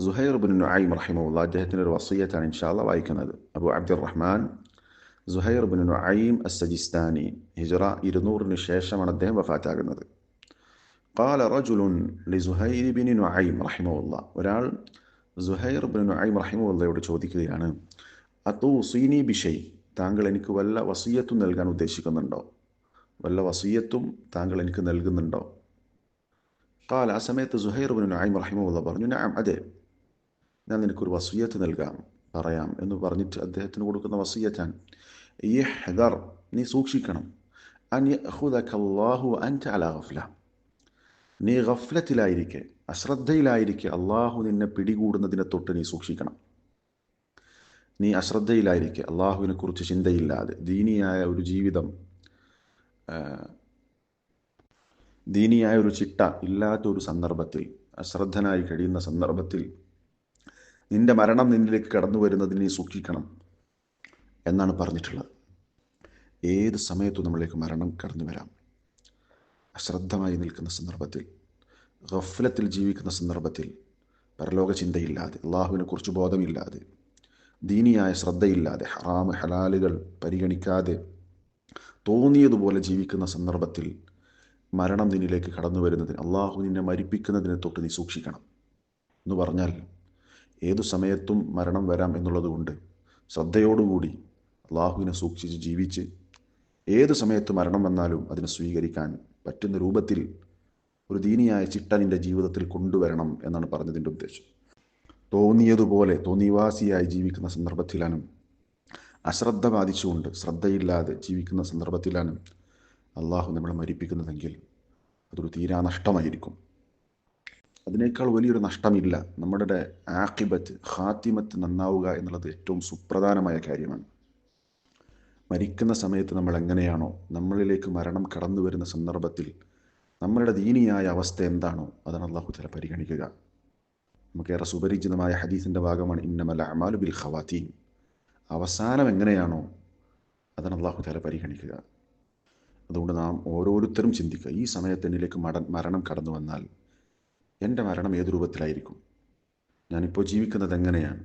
Suhair bin നുഐം റഹിമുള്ള അദ്ദേഹത്തിൻ്റെ ഒരു വസീയത്താണ് ഇൻഷാല്ല വായിക്കുന്നത് Abu Abdurrahman Suhair bin Nuaim Asajistani ഹിജറ ഇരുന്നൂറിന് ശേഷമാണ് അദ്ദേഹം വഫാറ്റാകുന്നത് قال رجل لزهير بن نعيم رحمه الله ഒരാൾ സുഹൈർ ബിൻ നുഐം റഹിമുള്ളയോട് ചോദിക്കുകയാണ് അത്തൂസീനി ബിഷൈ താങ്കൾ എനിക്ക് വല്ല വസീയത്തും നൽകാൻ ഉദ്ദേശിക്കുന്നുണ്ടോ വല്ല വസീയത്തും താങ്കൾ എനിക്ക് നൽകുന്നുണ്ടോ കാല ആ സമയത്ത് സുഹൈർ ബിൻ നുഐം റഹിമുള്ള പറഞ്ഞു ഞാൻ അതെ ഞാൻ നിനക്കൊരു വസീയത്ത് നൽകാം പറയാം എന്ന് പറഞ്ഞിട്ട് അദ്ദേഹത്തിന് കൊടുക്കുന്ന വസീയത്താണ് യഹ്ദർ നീ സൂക്ഷിക്കണം. അൻ ഗഫ്ല. നീ ഗഫ്ലത്തിലായിരിക്കെ അശ്രദ്ധയിലായിരിക്കെ അള്ളാഹു നിന്നെ പിടികൂടുന്നതിനെ തൊട്ട് നീ സൂക്ഷിക്കണം. നീ അശ്രദ്ധയിലായിരിക്കെ അള്ളാഹുവിനെ കുറിച്ച് ചിന്തയില്ലാതെ ദീനിയായ ഒരു ജീവിതം ദീനിയായ ഒരു ചിട്ട ഇല്ലാത്ത ഒരു സന്ദർഭത്തിൽ അശ്രദ്ധനായി കഴിയുന്ന സന്ദർഭത്തിൽ നിന്റെ മരണം നിന്നിലേക്ക് കടന്നു വരുന്നതിനെ നീ സൂക്ഷിക്കണം എന്നാണ് പറഞ്ഞിട്ടുള്ളത്. ഏത് സമയത്തും നമ്മളിലേക്ക് മരണം കടന്നു വരാം. അശ്രദ്ധമായി നിൽക്കുന്ന സന്ദർഭത്തിൽ ഗഫലത്തിൽ ജീവിക്കുന്ന സന്ദർഭത്തിൽ പരലോക ചിന്തയില്ലാതെ അള്ളാഹുവിനെ കുറിച്ച് ബോധമില്ലാതെ ദീനിയായ ശ്രദ്ധയില്ലാതെ ഹറാമ് ഹലാലുകൾ പരിഗണിക്കാതെ തോന്നിയതുപോലെ ജീവിക്കുന്ന സന്ദർഭത്തിൽ മരണം നിന്നിലേക്ക് കടന്നു വരുന്നതിന് അള്ളാഹു നിന്നെ മരിപ്പിക്കുന്നതിനെ തൊട്ട് നീ സൂക്ഷിക്കണം എന്ന് പറഞ്ഞാൽ ഏതു സമയത്തും മരണം വരാം എന്നുള്ളതുകൊണ്ട് ശ്രദ്ധയോടുകൂടി അള്ളാഹുവിനെ സൂക്ഷിച്ച് ജീവിച്ച് ഏത് സമയത്ത് മരണം വന്നാലും അതിനെ സ്വീകരിക്കാൻ പറ്റുന്ന രൂപത്തിൽ ഒരു ദീനിയായ ചിട്ട നിന്റെ ജീവിതത്തിൽ കൊണ്ടുവരണം എന്നാണ് പറഞ്ഞതിന്റെ ഉദ്ദേശം. തോന്നിയതുപോലെ തോന്നിവാസിയായി ജീവിക്കുന്ന സന്ദർഭത്തിലാണ് അശ്രദ്ധ ബാധിച്ചുകൊണ്ട് ശ്രദ്ധയില്ലാതെ ജീവിക്കുന്ന സന്ദർഭത്തിലാണ് അള്ളാഹു നമ്മളെ മരിപ്പിക്കുന്നതെങ്കിൽ അതൊരു തീരാ നഷ്ടമായിരിക്കും. അതിനേക്കാൾ വലിയൊരു നഷ്ടമില്ല. നമ്മുടെ ആക്കിബത്ത് ഖാത്തിമത്ത് നന്നാവുക എന്നുള്ളത് ഏറ്റവും സുപ്രധാനമായ കാര്യമാണ്. മരിക്കുന്ന സമയത്ത് നമ്മൾ എങ്ങനെയാണോ നമ്മളിലേക്ക് മരണം കടന്നു വരുന്ന സന്ദർഭത്തിൽ നമ്മളുടെ ദീനിയായ അവസ്ഥ എന്താണോ അതാണ് അള്ളാഹു തല പരിഗണിക്കുക. നമുക്കേറെ സുപരിചിതമായ ഹദീസിന്റെ ഭാഗമാണ് ഇന്നമല അമാലു ബിൽ ഖവാത്തീൻ. അവസാനം എങ്ങനെയാണോ അതാണ് അള്ളാഹു തല പരിഗണിക്കുക. അതുകൊണ്ട് നാം ഓരോരുത്തരും ചിന്തിക്കുക ഈ സമയത്ത് എന്നിലേക്ക് മരണം കടന്നു വന്നാൽ എന്റെ മരണം ഏത് രൂപത്തിലായിരിക്കും? ഞാനിപ്പോൾ ജീവിക്കുന്നത് എങ്ങനെയാണ്?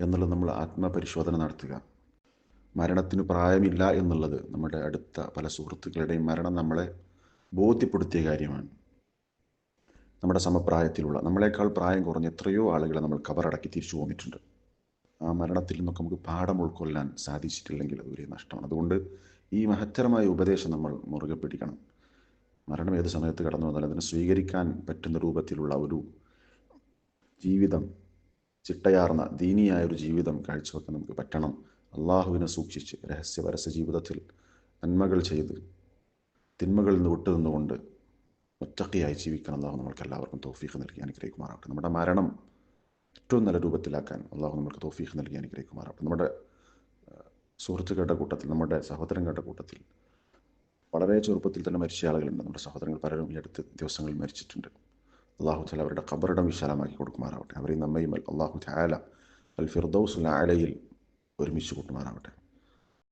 എന്നുള്ളത് നമ്മൾ ആത്മപരിശോധന നടത്തുക. മരണത്തിന് പ്രായമില്ല എന്നുള്ളത് നമ്മുടെ അടുത്ത പല സുഹൃത്തുക്കളുടെയും മരണം നമ്മളെ ബോധ്യപ്പെടുത്തിയ കാര്യമാണ്. നമ്മുടെ സമപ്രായത്തിലുള്ള നമ്മളെക്കാൾ പ്രായം കുറഞ്ഞ എത്രയോ ആളുകളെ നമ്മൾ കവറടക്കി തിരിച്ചു പോന്നിട്ടുണ്ട്. ആ മരണത്തിൽ നിന്നൊക്കെ നമുക്ക് പാഠം ഉൾക്കൊള്ളാൻ സാധിച്ചിട്ടില്ലെങ്കിൽ അത് വലിയ നഷ്ടമാണ്. അതുകൊണ്ട് ഈ മഹത്തരമായ ഉപദേശം നമ്മൾ മുറുകെ പിടിക്കണം. മരണം ഏത് സമയത്ത് കടന്നു വന്നാലും അതിനെ സ്വീകരിക്കാൻ പറ്റുന്ന രൂപത്തിലുള്ള ഒരു ജീവിതം ചിട്ടയാർന്ന ദീനിയായ ഒരു ജീവിതം കാഴ്ചവെക്കാൻ നമുക്ക് പറ്റണം. അള്ളാഹുവിനെ സൂക്ഷിച്ച് രഹസ്യ പരസ്യ ജീവിതത്തിൽ നന്മകൾ ചെയ്ത് തിന്മകളിൽ നിന്ന് വിട്ടു നിന്നുകൊണ്ട് ഒറ്റക്കയായി ജീവിക്കാൻ അള്ളാഹു നമ്മൾക്ക് എല്ലാവർക്കും തോഫീഖ് നൽകി അനുഗ്രഹിക്കുമാറാവട്ടെ. നമ്മുടെ മരണം ഏറ്റവും നല്ല രൂപത്തിലാക്കാൻ അള്ളാഹു നമ്മൾക്ക് തോഫീഖ് നൽകി അനുഗ്രഹിക്കുമാറാവട്ടെ. നമ്മുടെ സുഹൃത്തുക്കളുടെ കൂട്ടത്തിൽ നമ്മുടെ സഹോദരങ്ങളുടെ കൂട്ടത്തിൽ വളരെ ചെറുപ്പത്തിൽ തന്നെ മരിച്ച ആളുകളുണ്ട്. നമ്മുടെ സഹോദരങ്ങൾ പലരും ഈ അടുത്ത ദിവസങ്ങളിൽ മരിച്ചിട്ടുണ്ട്. അള്ളാഹു താല അവരുടെ ഖബറിടം വിശാലമാക്കി കൊടുക്കുമാറാവട്ടെ. അവരെയും നമ്മയും അള്ളാഹു താല അൽ ഫിർദൌസുൽ ആലയിൽ ഒരുമിച്ച് കൂട്ടുമാറാവട്ടെ.